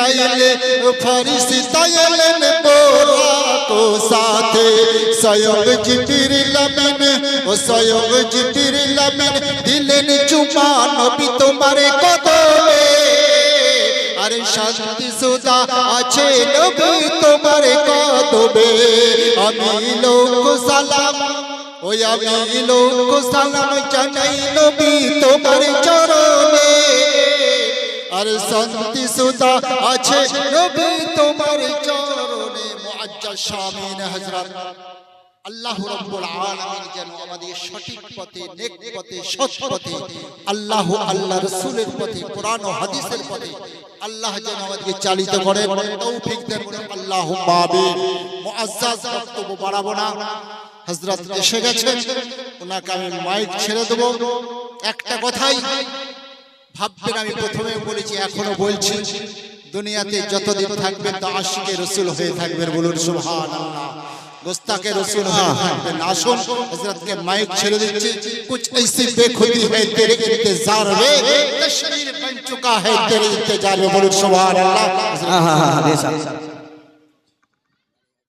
জিবরাইল ফরিস্তা এলেন বোরাকো সাথে। স্বয়ং জিবরিল আমিন, ও স্বয়ং জিবরিল আমিন দিলেন চুমা নবী তোমার কদমে। আরে শান্তি সুদা আছে নবী তোমার কদমে। আমি লোক সালাম, ওই আমি লোক সালাম জানাই নবী তোমার চরণে। আর শান্তি সুদা আছে নবী তোমার চরণে মুআজ্জাজ শামিন, হযরত আল্লাহ রাব্বুল আলামিন যেন আমাদের সঠিক পথে, নেক পথে, সৎ পথে, আল্লাহ আল্লাহ রাসূলের পথে, কোরআন ও হাদিসের পথে আল্লাহ যেন আমাদেরকে চালিত করে, তৌফিক দেন আল্লাহুম্মা আমিন। মুআজ্জাজ বক্তব্য বাড়াবো না। হযরত এসে গেছেন, ওনাকে আমি মাইক ছেড়ে দেব। একটা কথাই ভাববেন আমি প্রথমে বলেছি এখনো বলছি দুনিয়াতে যতদিন থাকবেন তো আশিকে রসুল হয়ে থাকবেন বলুন সুবহানাল্লাহ গোস্তাকে রসুল হয়ে থাকবেন আসুন হযরতকে মাইক ছেড়ে দিচ্ছি कुछ ऐसी बेखुदी है तेरे इंतजार में तशरीर बन चुका है तेरे इंतजार में बोलूं सुभान अल्लाह হ্যাঁ হ্যাঁ হ্যাঁ বেশ